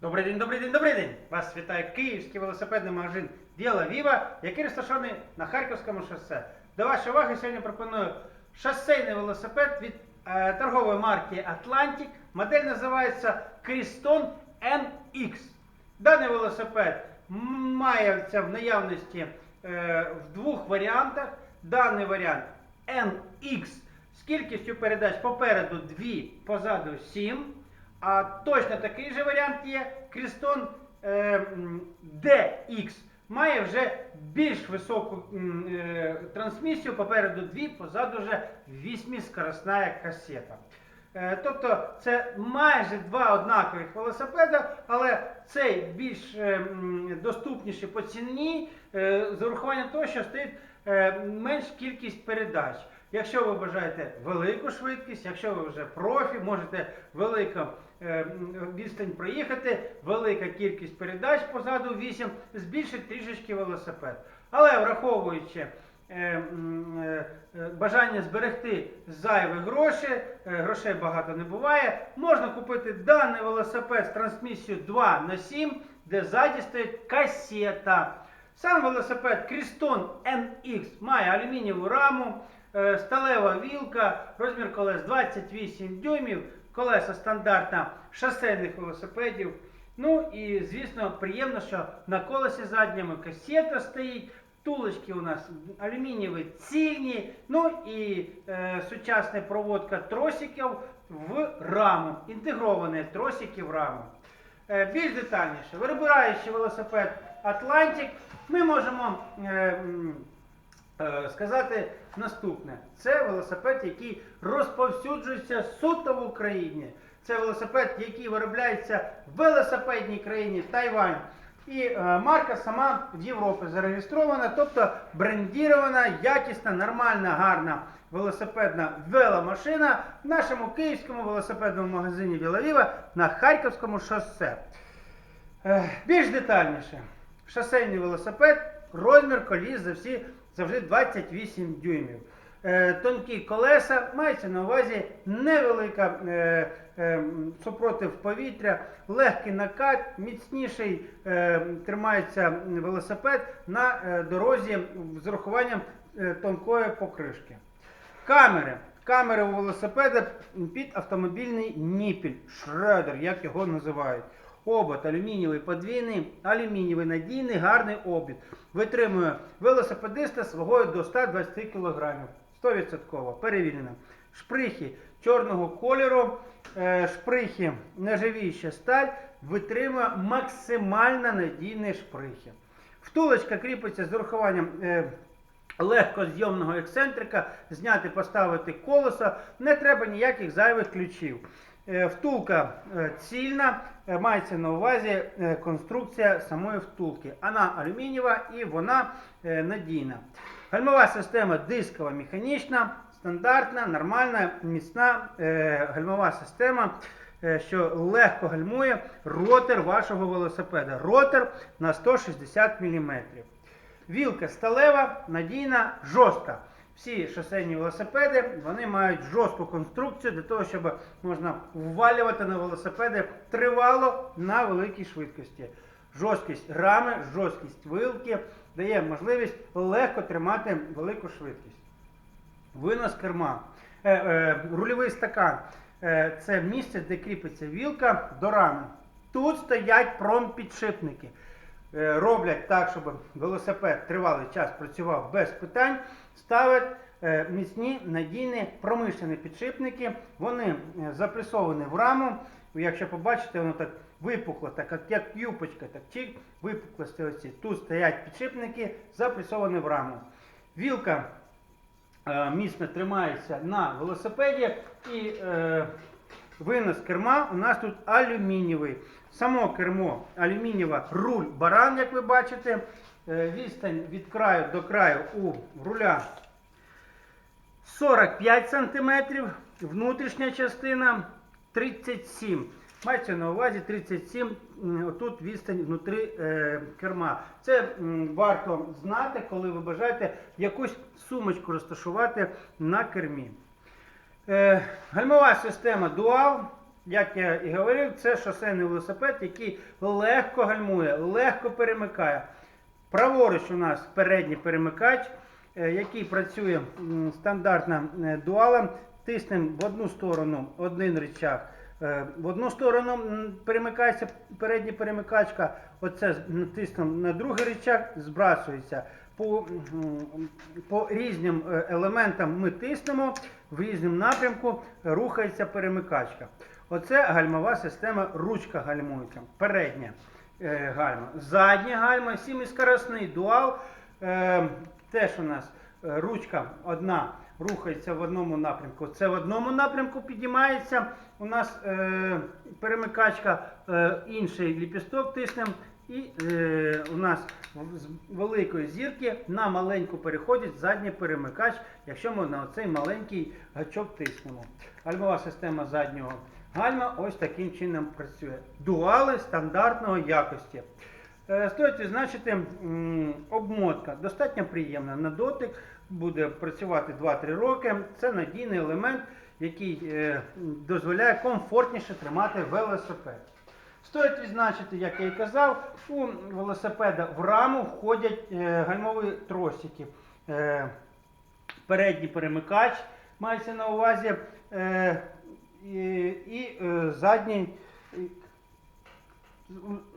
Добрий день, добрий день, добрий день! Вас вітає київський велосипедний магазин Діла Віва, який розташований на Харківському шосе. До вашої уваги сьогодні пропоную шосейний велосипед від е, торгової марки Atlantic. Модель називається Cryston NX. Даний велосипед мається в наявності е, в двох варіантах. Даний варіант NX з кількістю передач попереду 2, позаду 7. А точно такий же варіант є Крістон е, DX. Має вже більш високу е, трансмісію, попереду 2, позаду вже 8 скоростна касета. Е, Тобто це майже два однакових велосипеда, але цей більш е, доступніший по ціні, е, з урахуванням того, що стоїть е, менш кількість передач. Якщо ви бажаєте велику швидкість, якщо ви вже профі, можете велику м, відстань проїхати, велика кількість передач позаду 8, збільшить трішечки велосипед. Але враховуючи е, е, е, бажання зберегти зайві гроші, е, грошей багато не буває, можна купити даний велосипед з трансмісією 2 на 7, де ззаді стоїть касета. Сам велосипед Cryston NX має алюмінієву раму, е, сталева вілка, розмір колес 28 дюймів, колеса стандартна шосейних велосипедів. Ну і звісно, приємно, що на колесі задньому касета стоїть. Тулочки у нас алюмінієві цільні, ну і е, сучасна проводка тросиків в раму, інтегровані тросики в раму. Е, Більш детальніше, вибираючи велосипед Atlantic, ми можемо е, сказати наступне: це велосипед, який розповсюджується суто в Україні. Це велосипед, який виробляється в велосипедній країні Тайвань. І е, марка сама в Європі зареєстрована, тобто брендірована, якісна, нормальна, гарна велосипедна веломашина в нашому київському велосипедному магазині Вілавіва на Харківському шосе. Е, Більш детальніше. Шосейний велосипед, розмір коліс за всі завжди 28 дюймів. Е, Тонкі колеса, мається на увазі невелика е, е, супротив повітря, легкий накат, міцніший е, тримається велосипед на е, дорозі з урахуванням е, тонкої покришки. Камери. Камери у велосипеда під автомобільний ніпіль, шредер, як його називають. Обод алюмінієвий подвійний, алюмінієвий надійний, гарний обід. Витримує велосипедиста з вагою до 120 кг. 100% перевірено. Шприхи чорного кольору, е, шприхи нержавіюча сталь, витримує максимально надійні шприхи. Втулочка кріпиться з урахуванням е, легкозйомного ексцентрика, зняти, поставити колесо, не треба ніяких зайвих ключів. Е, Втулка е, цільна, е, мається на увазі конструкція самої втулки. Вона алюмінієва і вона надійна. Гальмова система дискова механічна, стандартна, нормальна, міцна гальмова система, що легко гальмує ротор вашого велосипеда. Ротор на 160 мм. Вілка сталева, надійна, жорстка. Всі шосейні велосипеди вони мають жорстку конструкцію для того, щоб можна ввалювати на велосипеди тривало на великій швидкості. Жорсткість рами, жорсткість вилки дає можливість легко тримати велику швидкість. Винос керма. Е, е, рульовий стакан. Е, це місце, де кріпиться вілка до рами. Тут стоять промпідшипники. Е, роблять так, щоб велосипед тривалий час працював без питань. Ставлять е, міцні надійні промишлені підшипники. Вони е, запресовані в раму. Якщо побачите, воно так випукло, так як, юпочка, так чик, випуклості оці. Тут стоять підшипники, запресовані в раму. Вілка е, міцно тримається на велосипеді і е, винос керма у нас тут алюмінієвий. Само кермо алюмінієва руль баран, як ви бачите. Е, відстань від краю до краю у руля 45 см, внутрішня частина 37 Мається на увазі 37, м, отут відстань внутрі е, керма. Це м, варто знати, коли ви бажаєте якусь сумочку розташувати на кермі. Е, гальмова система Dual, як я і говорив, це шосейний велосипед, який легко гальмує, легко перемикає. Праворуч у нас передній перемикач, е, який працює стандартно е, дуалом. Тиснемо в одну сторону один рычаг, е, в одну сторону перемикається передня перемикачка, оце тиснемо на другий рычаг, збрасується. По, по різним елементам ми тиснемо, в різному напрямку рухається перемикачка. Оце гальмова система, ручка гальмується. Передня гальма. Задня гальма, сіміскоросний дуал. Е, теж у нас е, ручка одна рухається в одному напрямку. Це в одному напрямку підіймається. У нас е, перемикачка, е, інший ліпісток тиснемо. І е, у нас з великої зірки на маленьку переходить задній перемикач, якщо ми на цей маленький гачок тиснемо. Гальмова система заднього гальма ось таким чином працює. Дуали стандартної якості. Е, Стоїть відзначити обмотка. Достатньо приємна на дотик, буде працювати 2-3 роки. Це надійний елемент, який е, дозволяє комфортніше тримати велосипед. Стоїть відзначити, як я і казав, у велосипеда в раму входять е, гальмові тросики. Передній перемикач мається на увазі і, е, задній.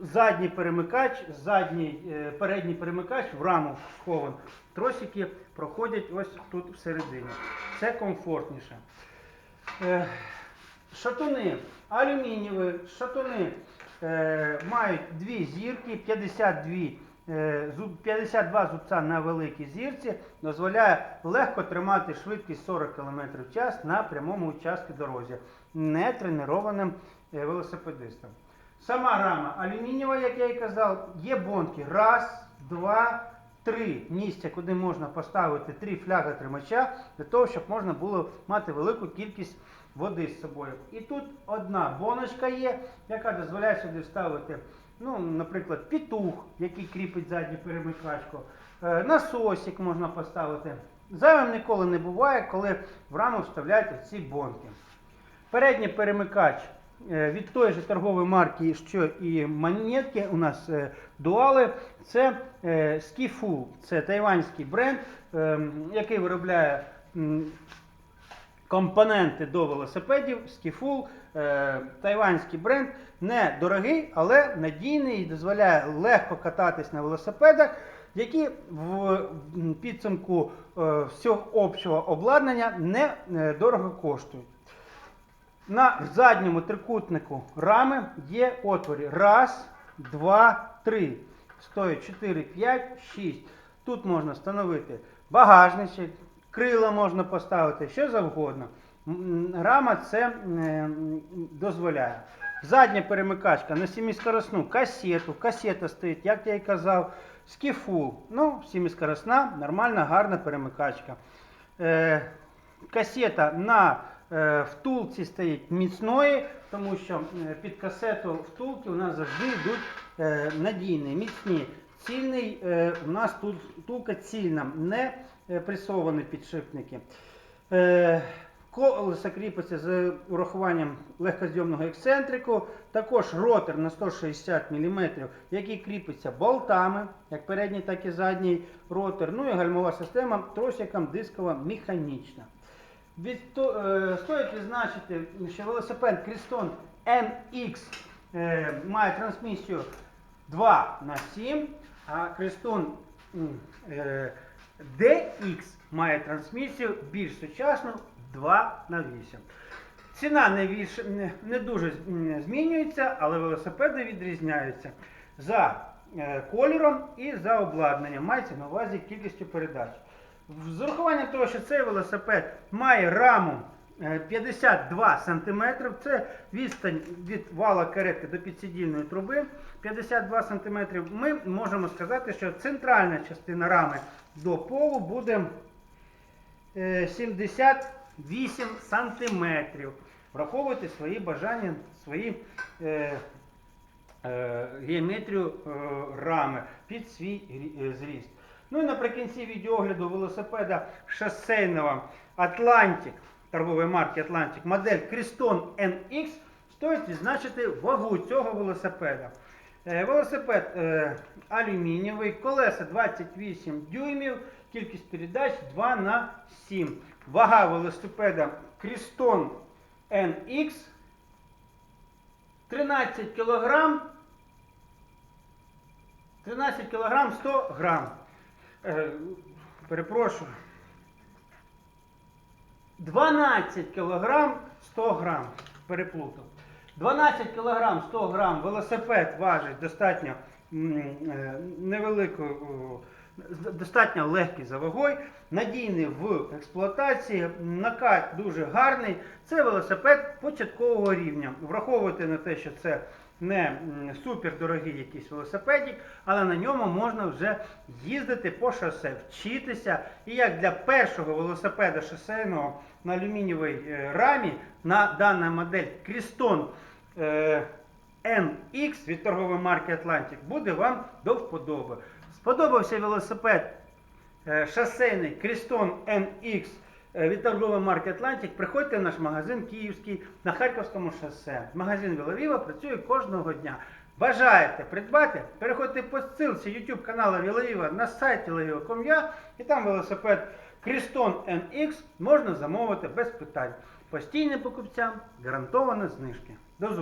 Задній перемикач, задній, е, передній перемикач в раму схован. Тросики проходять ось тут всередині. Це комфортніше. Е, Шатуни алюмінієві, шатуни мають дві зірки, 52, е, зуб- 52 зубця на великій зірці, дозволяє легко тримати швидкість 40 км в час на прямому участку дорозі, не тренованим е, велосипедистам. Сама рама алюмінієва, як я і казав, є бонки. Раз, два, три місця, куди можна поставити три фляга тримача, для того, щоб можна було мати велику кількість води з собою. І тут одна боночка є, яка дозволяє сюди вставити, ну, наприклад, пітух, який кріпить задню перемикачку, е, насосик можна поставити. Зайвим ніколи не буває, коли в раму вставляють ці бонки. Передній перемикач е, від тої ж торгової марки, що і монетки, у нас е, дуали, це Skifu, це тайванський бренд, який виробляє компоненти до велосипедів, Skifu, е, тайванський бренд, не дорогий, але надійний і дозволяє легко кататись на велосипедах, які в підсумку е, всього общого обладнання не е, дорого коштують. На задньому трикутнику рами є отворі. Раз, два, три. Стоїть 4, 5, 6. Тут можна встановити багажничок, крила можна поставити, що завгодно. Рама це е, дозволяє. Задня перемикачка на сіміскоросну касету. Касета стоїть, як я і казав, скіфу. Ну, сіміскоросна, нормальна, гарна перемикачка. Е, касета на е, втулці стоїть міцної, тому що е, під касету втулки у нас завжди йдуть е, надійні, міцні. Цільний е, у нас тут втулка цільна, не е, пресовані підшипники. Е, Колесо кріпиться з урахуванням легкозйомного ексцентрику. Також ротор на 160 мм, який кріпиться болтами, як передній, так і задній ротор. Ну і гальмова система тросиком дискова механічна. Від, е, стоїть відзначити, що велосипед Крістон MX е, має трансмісію 2 на 7, а Крістон е, DX має трансмісію більш сучасну 2 на 8. Ціна не, більш, не, дуже змінюється, але велосипеди відрізняються за е, кольором і за обладнанням. Мається на увазі кількістю передач. З урахуванням того, що цей велосипед має раму е, 52 см, це відстань від вала каретки до підсидільної труби 52 см, ми можемо сказати, що центральна частина рами до полу буде е, 78 сантиметрів. Враховуйте свої бажання, свої е, е, геометрію е, рами під свій е, зріст. Ну і наприкінці відеогляду велосипеда шосейного Atlantic, торгової марки Atlantic, модель Cryston NX тобто відзначити вагу цього велосипеда. Е, Велосипед е, алюмінієвий, колеса 28 дюймів, кількість передач 2 на 7. Вага велосипеда Крістон NX 13 кг 13 кг 100 грам. Е, перепрошую. 12 кг 100 грам. Переплутав. 12 кг 100 грам велосипед важить достатньо е, невеликою, достатньо легкий за вагою, надійний в експлуатації, накат дуже гарний. Це велосипед початкового рівня. Враховуйте на те, що це не м, супердорогий якийсь велосипедик, але на ньому можна вже їздити по шосе, вчитися. І як для першого велосипеда шосейного на алюмінієвій е, рамі на дана модель Крістон е, NX від торгової марки Atlantic буде вам до вподоби. Сподобався велосипед е, шосейний Крістон NX е, від торгової марки Atlantic, приходьте в наш магазин Київський на Харківському шосе. Магазин Віловіва працює кожного дня. Бажаєте придбати? Переходьте по ссылці YouTube каналу Віловіва на сайті Leviva.com.ua і там велосипед Крістон NX можна замовити без питань. Постійним покупцям гарантовано знижки. До зустрічі!